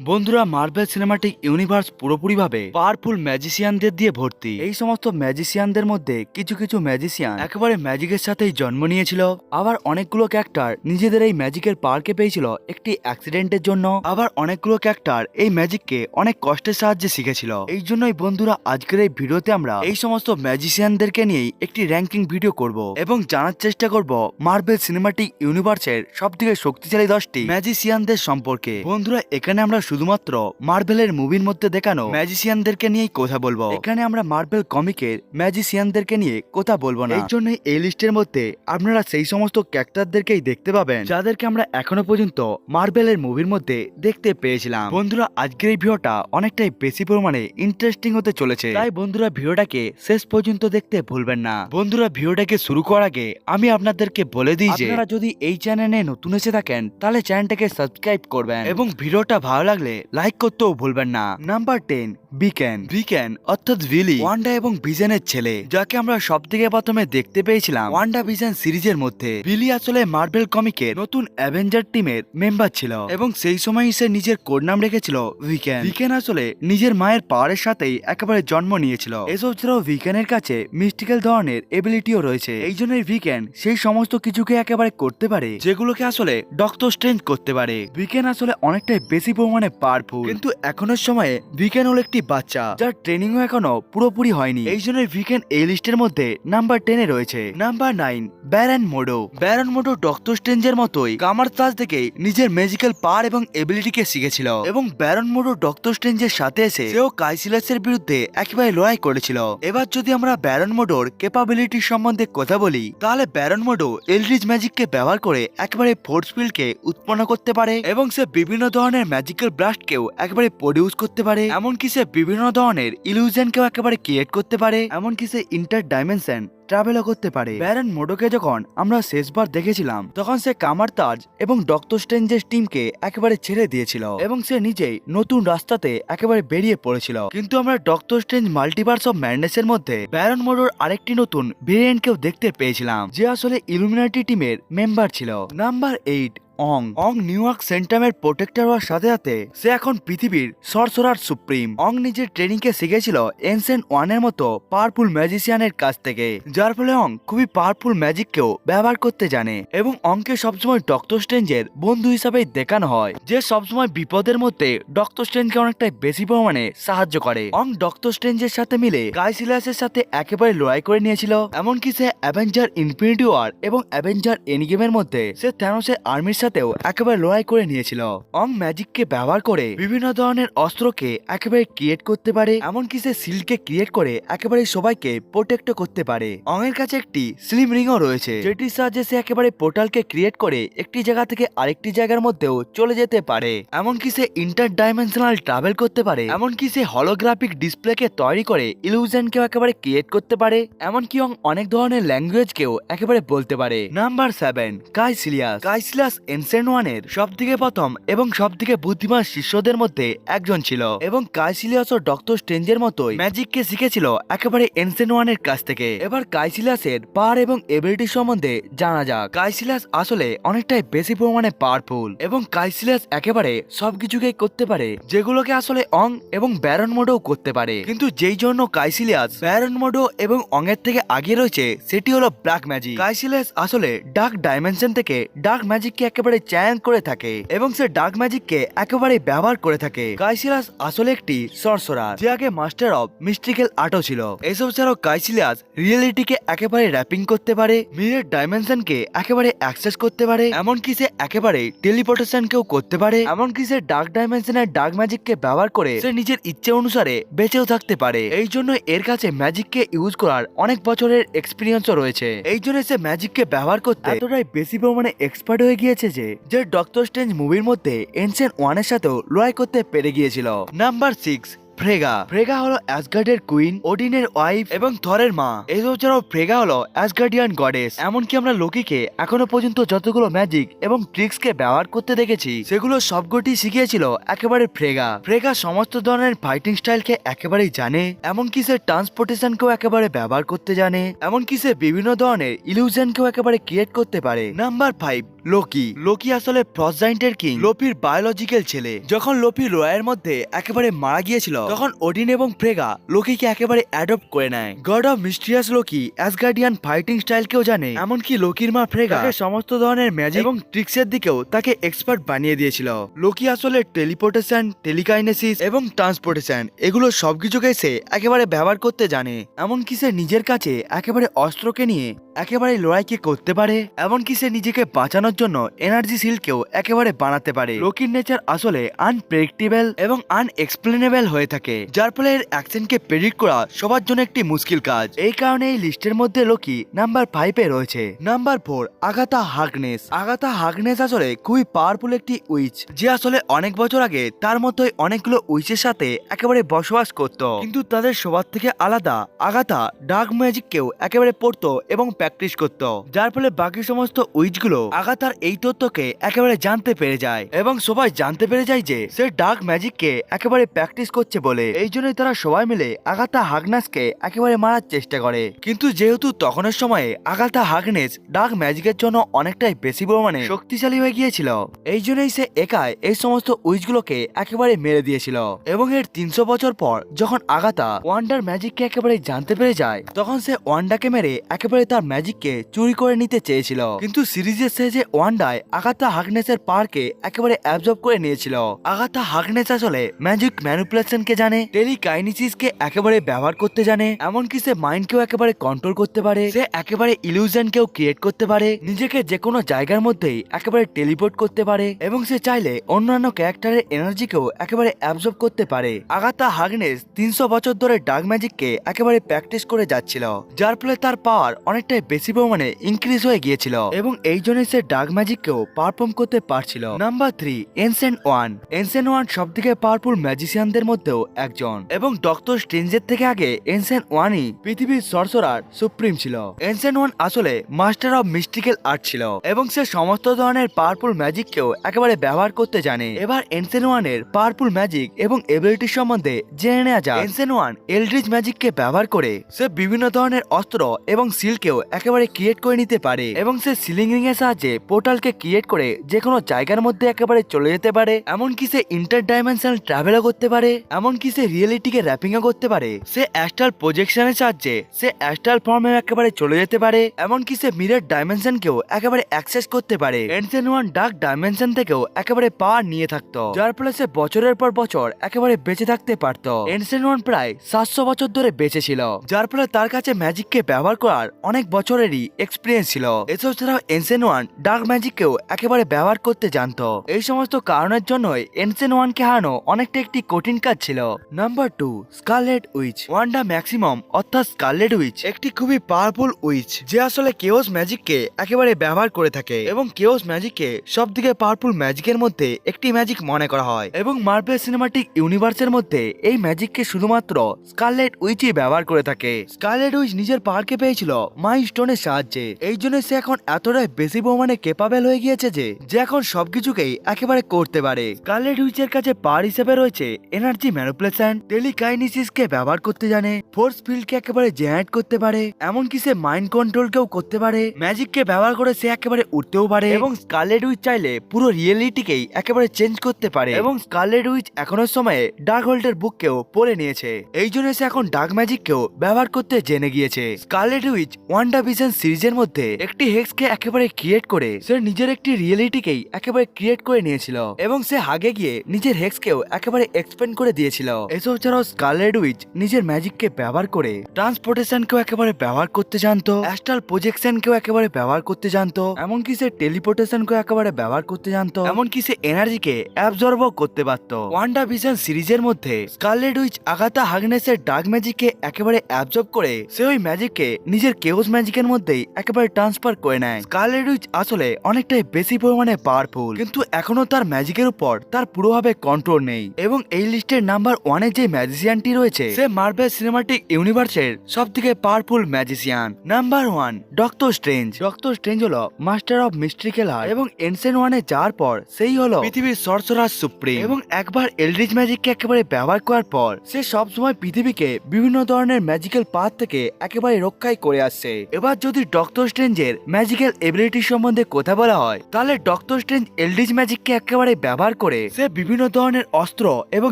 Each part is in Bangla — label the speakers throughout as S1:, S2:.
S1: বন্ধুরা মার্বেল সিনেমাটিক ইউনিভার্স পুরোপুরিভাবে পাওয়ারফুল ম্যাজিশিয়ানদের দিয়ে ভর্তি। এই সমস্ত ম্যাজিশিয়ানদের মধ্যে কিছু কিছু ম্যাজিশিয়ান একেবারে ম্যাজিকের সাথেই জন্ম নিয়েছিল। আবার অনেকগুলো ক্যারেক্টার নিজেদের এই ম্যাজিকের পার্কে পেয়েছিল একটি অ্যাক্সিডেন্টের জন্য। আবার অনেকগুলো ক্যারেক্টার এই ম্যাজিককে অনেক কষ্টের সাহায্যে শিখেছিল। এই জন্যই বন্ধুরা, আজকের এই ভিডিওতে আমরা এই সমস্ত ম্যাজিশিয়ানদেরকে নিয়েই একটি র্যাঙ্কিং ভিডিও করব এবং জানার চেষ্টা করব মার্বেল সিনেমাটিক ইউনিভার্সের সব থেকে শক্তিশালী দশটি ম্যাজিশিয়ানদের সম্পর্কে। বন্ধুরা, এখানে আমরা শুধুমাত্র মার্বেলের মুভির মধ্যে দেখানো ম্যাজিশিয়ানদেরকে নিয়েই কথা বলব। এখানে আমরা মার্বেল কমিকের ম্যাজিশিয়ানদেরকে নিয়ে কথা বলব না। এই জন্য এই লিস্টের মধ্যে আপনারা সেই সমস্ত ক্যারেক্টারদেরকেই দেখতে পাবেন যাদেরকে আমরা এখনও পর্যন্ত মার্বেলের মুভির মধ্যে দেখতে পেয়েছিলাম। বন্ধুরা আজকের এই ভিডিওটা অনেকটাই বেশি পরিমাণে ইন্টারেস্টিং হতে চলেছে। তাই বন্ধুরা ভিডিওটাকে শেষ পর্যন্ত দেখতে ভুলবেন না। বন্ধুরা ভিডিওটাকে শুরু করার আগে আমি আপনাদেরকে বলে দিই যে আপনারা যদি এই চ্যানেলে নতুন এসে থাকেন তাহলে চ্যানেলটাকে সাবস্ক্রাইব করবেন। এবং ভিডিওটা ভালো লাগলে লাইক করতেও ভুলবেন না। Number ten বিকেন। বিকেন অর্থাৎ ভিলি ওয়ান্ডা এবং ভিজনের ছেলে যাকে আমরা সব থেকে প্রথমে দেখতে পেয়েছিলাম ওয়ান্ডা ভিজন সিরিজের মধ্যে। ভিলি আসলে মার্বেল কমিকের নতুন অ্যাভেঞ্জার টিমের মেম্বার ছিল এবং সেই সময় সে নিজের কোড নাম রেখেছিল উইকেন উইকেন আসলে নিজের মায়ের পাওয়ারের সাথেই একেবারে জন্ম নিয়েছিল। এসব ছাড়াও উইকেনের কাছে মিস্টিক্যাল ধরনের এবিলিটিও রয়েছে। এই জন্যই উইকেন সেই সমস্ত কিছুকে একেবারে করতে পারে যেগুলোকে আসলে ডক্টর স্ট্রেঞ্জ করতে পারে। উইকেন আসলে অনেকটাই বেশি পরিমাণে পাওয়ারফুল কিন্তু এখনের সময়ে উইকেন হলো একটি বাচ্চা। যার ট্রেনিংও এখনও পুরোপুরি হয়নি। এই জন্য উইকেন এই লিস্টের মধ্যে নাম্বার টেনে রয়েছে। Number nine Baron Mordo Baron Mordo Doctor স্ট্রেঞ্জের মতোই কামার তাজ থেকে নিজের ম্যাজিক্যাল পার এবং এবিলিটিকে শিখেছিল এবং ব্যারন মোডো ডক্টর স্ট্রেঞ্জের সাথে এসে সেও কাইসিলাসের বিরুদ্ধে একেবারে লড়াই করেছিল। এবার যদি আমরা ব্যারন মোডোর ক্যাপাবিলিটি সম্বন্ধে কথা বলি তাহলে ব্যারন মোডো এলরিজ ম্যাজিককে ব্যবহার করে একেবারে ফোর্স ফিল্ডকে উৎপন্ন করতে পারে এবং সে বিভিন্ন ধরনের ম্যাজিক্যাল ব্লাস্টকেও একেবারে প্রডিউস করতে পারে। এমনকি সে বিভিন্ন ধরনের ইলিউশনকেও একেবারে ক্রিয়েট করতে পারে, এমনকি সে ইন্টার ডাইমেনশন ট্রাভেলও করতে পারে। ব্যারন মোডোকে যখন আমরা শেষবার দেখেছিলাম, তখন সে কামার তাজ এবং ডক্টর স্ট্রেঞ্জের টিমকে একেবারে ছেড়ে দিয়েছিল এবং সে নিজেই নতুন রাস্তাতে একেবারে বেরিয়ে পড়েছিল। কিন্তু আমরা ডক্টর স্ট্রেঞ্জ মাল্টিভার্স অফ ম্যাডনেসের মধ্যে ব্যারন মোডোর আরেকটি নতুন ভেরিয়েন্টকেও দেখতে পেয়েছিলাম, যে আসলে ইলুমিনাটি টিমের মেম্বার ছিল। Number eight Wong. Wong New York সেন্টামের protector হওয়ার সাথে সাথে সে এখন পৃথিবীর সরসরার সুপ্রিম। অং নিজের ট্রেনিং কে শিখেছিল এনসেন্ট ওয়ানের মতো পাওয়ারফুল ম্যাজিশিয়ানের কাছ থেকে, যার ফলে অং খুবই পাওয়ারফুল ম্যাজিককেও ব্যবহার করতে জানে এবং অংকে সবসময় ডক্টর স্ট্রেঞ্জের বন্ধু হিসাবে দেখানো হয়, যে সবসময় বিপদের মধ্যে ডক্টর স্ট্রেঞ্জকে অনেকটাই বেশি পরিমাণে সাহায্য করে। অং ডক্টর স্ট্রেঞ্জের সাথে মিলে গাইসিলাসের সাথে একেবারে লড়াই করে নিয়েছিল, এমনকি সে অ্যাভেঞ্জার ইনফিনিটি ওয়ার এবং অ্যাভেঞ্জার এনিগেমের মধ্যে সে থ্যানোসের আর্মির সাথেও একেবারে লড়াই করে নিয়েছিল। অং ম্যাজিককে ব্যবহার করে বিভিন্ন ধরনের অস্ত্রকে একেবারে ক্রিয়েট করতে পারে, এমনকি সে সিলকে ক্রিয়েট করে একেবারে সবাইকে প্রোটেক্ট করতে পারে। অং এর কাছে একটি স্লিম রিংও রয়েছে, যেটির সাহায্যে সে একেবারে পোর্টালকে ক্রিয়েট করে একটি জায়গা থেকে আরেকটি জায়গার মধ্যেও চলে যেতে পারে। এমনকি সে ইন্টার ডাইমেনশনাল ট্রাভেল করতে পারে, এমনকি সে হলোগ্রাফিক ডিসপ্লেকে তৈরি করে ইলুশনকেও একেবারে ক্রিয়েট করতে পারে, এমনকি অং অনেক ধরনের ল্যাঙ্গুয়েজকেও একেবারে বলতে পারে। নাম্বার সেভেন কাইসিলিয়াস কাইসিলিয়াস এনসেন ওয়ানের সব থেকে প্রথম এবং সব থেকে বুদ্ধিমান শিষ্যদের মধ্যে একজন ছিল এবং কাইসিলিয়াস ও ডক্টর স্ট্রেঞ্জের মতোই ম্যাজিককে শিখেছিল একেবারে এনসেন ওয়ানের কাছ থেকে। এবার কাইসিলাসের পাওয়ার এবং এবিলিটি সম্বন্ধে জানা যাক। কাইসিলাস আসলে অনেকটাই বেশি পরিমাণে পাওয়ারফুল এবং কাইসিলাস একেবারে সবকিছুকেই করতে পারে, যেগুলোকে আসলে অং এবং ব্যারন মোডও করতে পারে। কিন্তু যেই জন্য কাইসিলিয়াস ব্যারন মোডো এবং অংয়ের থেকে আগে রয়েছে, সেটি হলো ব্ল্যাক ম্যাজিক কাইসিলাস আসলে ডার্ক ডাইমেনশন থেকে ডার্ক ম্যাজিককে একেবারে চ্যালেঞ্জ করে থাকে এবং সে ডার্ক ম্যাজিককে একেবারে ব্যবহার করে থাকে। কাইসিলাস আসলে একটি সরসরার যে আগে মাস্টার অফ মিস্ট্রিক্যাল আর্টও ছিল। এসব ছাড়াও কাইসিলাস রিয়েলিটিকে একেবারে র্যাপিং করতে পারে মিরের ডাইমেনশনকে একেবারে অ্যাক্সেস করতে পারে, এমনকি সে একেবারে টেলিপোর্টেশনকেও করতে পারে, এমনকি সে ডার্ক ডাইমেনশনের ডার্ক ম্যাজিককে ব্যবহার করে সে নিজের ইচ্ছে অনুসারে বেঁচেও থাকতে পারে। এই জন্য এর কাছে ম্যাজিককে ইউজ করার অনেক বছরের এক্সপিরিয়েন্সও রয়েছে। এই জন্য সে ম্যাজিককে ব্যবহার করতে এতটাই বেশি পরিমাণে এক্সপার্ট হয়ে গিয়েছে যে যে ডক্টর স্ট্রেঞ্জ মুভির মধ্যে এনসেন ওয়ানের সাথেও লড়াই করতে পেরে গিয়েছিল। নাম্বার সিক্স ফ্রেগা ফ্রেগা হলো অ্যাসগার্ডের কুইন ওডিনের ওয়াইফ এবং থরের মা। এসব ছাড়াও ফ্রেগা হলো অ্যাসগার্ডিয়ান গডেস এমনকি আমরা লোকিকে এখনও পর্যন্ত যতগুলো ম্যাজিক এবং ট্রিক্সকে ব্যবহার করতে দেখেছি, সেগুলো সবকটি শিখিয়েছিল একেবারে ফ্রেগা ফ্রেগা সমস্ত ধরনের ফাইটিং স্টাইলকে একেবারেই জানে, এমনকি সে ট্রান্সপোর্টেশনকেও একেবারে ব্যবহার করতে জানে, এমনকি সে বিভিন্ন ধরনের ইলিউশনকেও একেবারে ক্রিয়েট করতে পারে। Number five Loki. লোকি আসলে ফ্রস্ট কিং। লোপির বায়োলজিক্যাল ছেলে। যখন লোপি রয়ের মধ্যে একেবারে মারা গিয়েছিল, তখন ওডিন এবং ফ্রেগা লোকিকে একেবারে অ্যাডপ্ট করে নেয়। God of mysterious Loki Asgardian fighting স্টাইলকেও জানে, এমনকি লোকির মা ফ্রেগা সমস্ত ধরনের ম্যাজিক এবং ট্রিক্সের দিকেও তাকে এক্সপার্ট বানিয়ে দিয়েছিল। লোকি আসলে টেলিপোর্টেশন টেলিকাইনেসিস এবং ট্রান্সপোর্টেশন এগুলো সবকিছুকে সে একেবারে ব্যবহার করতে জানে। এমনকি সে নিজের কাছে একেবারে অস্ত্রকে নিয়ে একেবারে লড়াইকে করতে পারে, এমনকি সে নিজেকে বাঁচানোর জন্য এনার্জি সিলকেও একেবারে বানাতে পারে। লোকির নেচার আসলে আনপ্রেডিক্টেবল এবং আনএক্সপ্লেনেবল হয়ে থাকে, যার ফলে এর অ্যাকশনকে প্রেডিক্ট করা সবার জন্য একটি মুশকিল কাজ। এই কারণে এই লিস্টের মধ্যে লোকি নাম্বার ফাইভে রয়েছে। নাম্বার ফোর আগাতা হাগনেস আগাতা হাগনেস আসলে খুবই পাওয়ারফুল একটি উইচ যে আসলে অনেক বছর আগে তার মতোই অনেকগুলো উইচের সাথে একেবারে বসবাস করত। কিন্তু তাদের সবার থেকে আলাদা আগাতা ডার্ক ম্যাজিককেও একেবারে পড়তো এবং প্র্যাকটিস করত। যার ফলে বাকি সমস্ত উইচগুলো আগাতার এই তথ্যকে একেবারে জানতে পেরে যায় এবং সবাই জানতে পেরে যায় যে সে ডার্ক ম্যাজিককে একেবারে প্র্যাকটিস করছে বলে। এই জন্যই তারা সবাই মিলে আগাতা হাগনাসকে একেবারে মারার চেষ্টা করে। কিন্তু যেহেতু তখনের সময়ে আগাতা হাগনেস ডার্ক ম্যাজিকের জন্য অনেকটাই বেশি পরিমাণে শক্তিশালী হয়ে গিয়েছিল, এই জন্যই সে একাই এই সমস্ত উইচগুলোকে একেবারে মেরে দিয়েছিল। এবং এর তিনশো বছর পর যখন আগাতা ওয়ান্ডার ম্যাজিককে একেবারে জানতে পেরে যায়, তখন সে ওয়ান্ডাকে মেরে একেবারে তার ম্যাজিককে চুরি করে নিতে চেয়েছিল। কিন্তু সিরিজের শেষে ওয়ান্ডায় আগাতা হাগনেসের পাওয়ারকে একেবারে অ্যাবজর্ব করে নিয়েছিল। আগাতা হাগনেস আসলে ম্যাজিক ম্যানিপুলেশনকে জানে টেলিকাইনিসিসকে একেবারে ব্যবহার করতে জানে, এমনকি সে মাইন্ডকেও একেবারে কন্ট্রোল করতে পারে, সে একেবারে ইলিউশনকেও ক্রিয়েট করতে পারে, নিজেকে যে কোনো জায়গার মধ্যেই একেবারে টেলিপোর্ট করতে পারে, এবং সে চাইলে অন্যান্য ক্যারেক্টারের এনার্জিকেও একেবারে অ্যাবজর্ব করতে পারে। আগাতা হাগনেস তিনশো বছর ধরে ডার্ক ম্যাজিককে একেবারে প্র্যাকটিস করে যাচ্ছিল, যার ফলে তার পাওয়ার অনেকটাই বেশি পরিমাণে ইনক্রিজ হয়ে গিয়েছিল এবং এই জন্য সে ডার্ক ম্যাজিককেও পারফর্ম করতে পারছিল। Number three Ancient One Ancient One সব থেকে পাওয়ারফুল ম্যাজিশিয়ানদের মধ্যেও একজন। এবং ডক্টর স্ট্রেঞ্জের থেকে আগে এনসেন্ট ওয়ানই পৃথিবীর সরসরার সুপ্রিম ছিল। এনসেন্ট ওয়ান আসলে মাস্টার অফ মিস্টিক্যাল আর্ট ছিল এবং সে সমস্ত ধরনের পাওয়ারফুল ম্যাজিককেও একেবারে ব্যবহার করতে জানে। এবার এনসেন্ট ওয়ানের পাওয়ারফুল ম্যাজিক এবং এবিলিটি সম্বন্ধে জেনে নেওয়া যায় এনসেন্ট ওয়ান এলড্রিজ ম্যাজিককে ব্যবহার করে সে বিভিন্ন ধরনের অস্ত্র এবং সিলকেও একেবারে ক্রিয়েট করে নিতে পারে এবং সে সিলিং রিং এর সাহায্যে পোর্টালকে ক্রিয়েট করে যে কোনো জায়গার মধ্যে একেবারে চলে যেতে পারে। এমনকি সে ইন্টার ডাইমেনশনাল ট্রাভেলও করতে পারে। এমনকি সে রিয়েলিটি রিয়েলিটিকে র্যাপিংও করতে পারে। সে অ্যাস্ট্রাল প্রজেকশনের সাহায্যে সে অ্যাস্ট্রাল ফর্মে একেবারে চলে যেতে পারে। এমনকি সে মিরর ডাইমেনশনকেও একেবারে অ্যাক্সেস করতে পারে। এনসেন ওয়ান ডার্ক ডাইমেনশন থেকেও একেবারে পাওয়ার নিয়ে থাকতো, যার ফলে সে বছরের পর বছর একেবারে বেঁচে থাকতে পারতো। এনসেন ওয়ান প্রায় সাতশো বছর ধরে বেঁচে ছিল, যার ফলে তার কাছে ম্যাজিককে ব্যবহার করার অনেক বছরেরই এক্সপিরিয়েন্স ছিল। এসব ছাড়াও এনসেন ওয়ান ডার্ক ম্যাজিককেও একেবারে ব্যবহার করতে জানতো। এই সমস্ত কারণের জন্যই এনসেন ওয়ানকে হারানো অনেকটা একটি কঠিন কাজ ছিল। Number two Scarlet Witch Wanda Maximoff অর্থাৎ স্কারলেট উইচ একটি খুবই পাওয়ারফুল উইচ যে আসলে কেওস ম্যাজিককে একেবারে ব্যবহার করে থাকে এবং কেওস ম্যাজিককে সব থেকে পাওয়ারফুল ম্যাজিকের মধ্যে একটি ম্যাজিক মনে করা হয়। এবং মার্বেল সিনেমাটিক ইউনিভার্সের মধ্যে এই ম্যাজিককে শুধুমাত্র স্কারলেট উইচই ব্যবহার করে থাকে। স্কারলেট উইচ নিজের পাওয়ারকে পেয়েছিল মাই স্টোনের সাহায্যে। এই জন্য সে এখন এতটাই বেশি পরিমাণে কেপাবেল হয়ে গিয়েছে যে এখন সবকিছুকেই একেবারে করতে পারে। স্কারলেট উইচের কাছে পাওয়ার হিসেবে রয়েছে এনার্জি ম্যানিপুলেশন টেলিকাইনিসিসকে ব্যবহার করতে জানে ফোর্স ফিল্ডকে একেবারে জেনারেট করতে পারে, এমনকি সে মাইন্ড কন্ট্রোলকেও করতে পারে ম্যাজিককে ব্যবহার করে সে একেবারে উঠতেও পারে, এবং স্কারলেট উইচ চাইলে পুরো রিয়েলিটিকেই একেবারে চেঞ্জ করতে পারে। এবং স্কারলেট উইচ এখনের সময়ে ডার্ক হোল্ডের বুককেও পড়ে নিয়েছে। এই জন্য সে এখন ডার্ক ম্যাজিককেও ব্যবহার করতে জেনে গিয়েছে। স্কারলেট উইচ ওয়ান্ডা ভিশন সিরিজের মধ্যে একটি হেক্সকে একেবারে ক্রিয়েট করে সে নিজের একটি রিয়েলিটিকেই একেবারে ক্রিয়েট করে নিয়েছিল এবং সে হাগে গিয়ে নিজের হেক্সকেও একেবারে এক্সপেন্ড করে দিয়েছিল। এসব ছাড়াও স্কারলেট উইচ নিজের ম্যাজিককে ব্যবহার করে ট্রান্সপোর্টেশনকেও একেবারে ব্যবহার করতে জানতো অ্যাস্ট্রাল প্রজেকশনকেও একেবারে ব্যবহার করতে জানতো, এমনকি সে টেলিপোর্টেশনকেও একেবারে ব্যবহার করতে জানতো, এমনকি সে এনার্জিকে অ্যাবজর্বও করতে পারত। ওয়ান্ডা ভিশন সিরিজের মধ্যে স্কারলেট উইচ আগাতা হাগনেসের ডার্ক ম্যাজিককে একেবারে অ্যাবজর্ব করে সে ওই ম্যাজিককে নিজের কেওস ম্যাজিকের মধ্যেই একেবারে ট্রান্সফার করে নেয়। স্কারলেট উইচ আসলে অনেকটাই বেশি পরিমাণে পাওয়ারফুল কিন্তু এখনও তার ম্যাজিকের উপর তার পুরোভাবে কন্ট্রোল নেই। এবং এই লিস্টের নাম্বার ওয়ানে যে ম্যাজিশিয়ানটি রয়েছে, সে মার্বেল সিনেমাটিক ইউনিভার্সের সব থেকে powerful magician number one Doctor Strange Doctor Strange হলো মাস্টার অফ মিস্ট্রিক্যাল আর্ট এবং এনসেন ওয়ানে যাওয়ার পর, সেই হলো পৃথিবীর সরসরার সুপ্রিম এবং একবার এলড্রিজ ম্যাজিককে একেবারে ব্যবহার করার পর, সে সব সময় পৃথিবীকে বিভিন্ন ধরনের ম্যাজিক্যাল পাথ থেকে একেবারে রক্ষাই করে আসছে। এবার যদি ডক্টর স্ট্রেঞ্জের ম্যাজিক্যাল এবিলিটি সম্বন্ধে কথা বলা হয়, তাহলে ডক্টর স্ট্রেঞ্জ এলডিজ ম্যাজিককে একেবারে ব্যবহার করে সে বিভিন্ন ধরনের অস্ত্র এবং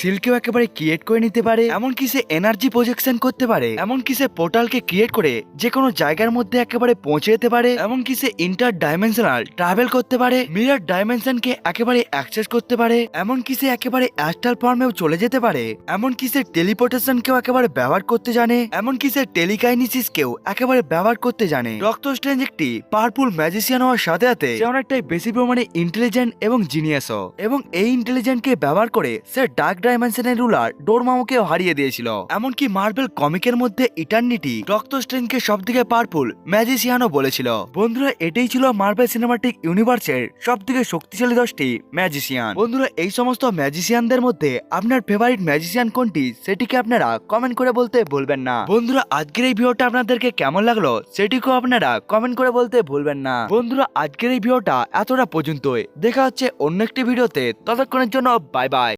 S1: সিলকেও একেবারে ক্রিয়েট করে নিতে পারে, এমনকি সে এনার্জি প্রজেকশন করতে পারে, এমনকি সে পোর্টালকে ক্রিয়েট করে যে কোনো জায়গার মধ্যে একেবারে পৌঁছে যেতে পারে, এমনকি সে ইন্টার ডাইমেনশনাল ট্রাভেল করতে পারে মিরার ডাইমেনশনকে একেবারে অ্যাক্সেস করতে পারে, এমনকি সে একেবারে অ্যাস্ট্রাল ফর্মেও চলে যেতে পারে, এমনকি সে টেলিপোর্টেশনকেও একেবারে ব্যবহার করতে জানে, এমনকি সে টেলিকাইনিসিসকেও একেবারে ব্যবহার করতে জানে। ডক্টর স্ট্রেঞ্জ একটি পাওয়ারফুল ম্যাজিশিয়ান হওয়ার সাথে সাথে সে অনেকটাই বেশি পরিমাণে ইন্টেলিজেন্ট এবং জিনিয়াসও এবং এই ইন্টেলিজেন্টকে ব্যবহার করে সে ডার্ক ডাইমেনশনের রুলার ডোরমামুকেও হারিয়ে দিয়েছিল। এমনকি মার্বেল কমিকের মধ্যে ইটার্নিটি ডক্টর স্ট্রেঞ্জকে সব থেকে পাওয়ারফুল ম্যাজিশিয়ানও বলেছিল। বন্ধুরা, এটাই ছিল মার্বেল সিনেমাটিক ইউনিভার্সের সব থেকে শক্তিশালী দশটি ম্যাজিশিয়ান বন্ধুরা, এই সমস্ত ম্যাজিশিয়ানদের মধ্যে আপনার ফেভারিট ম্যাজিশিয়ান কোনটি, সেটিকে আপনারা কমেন্ট করে বলতে ভুলবেন না। বন্ধুরা, আজকের এই ভিডিওটা আপনাদেরকে কেমন লাগল সেটিকেও আপনারা কমেন্ট করে বলতে ভুলবেন না। বন্ধুরা, আজকের এই ভিডিওটা এতটা পর্যন্তই। দেখা হচ্ছে অন্য একটি ভিডিওতে। ততক্ষণের জন্য বাই বাই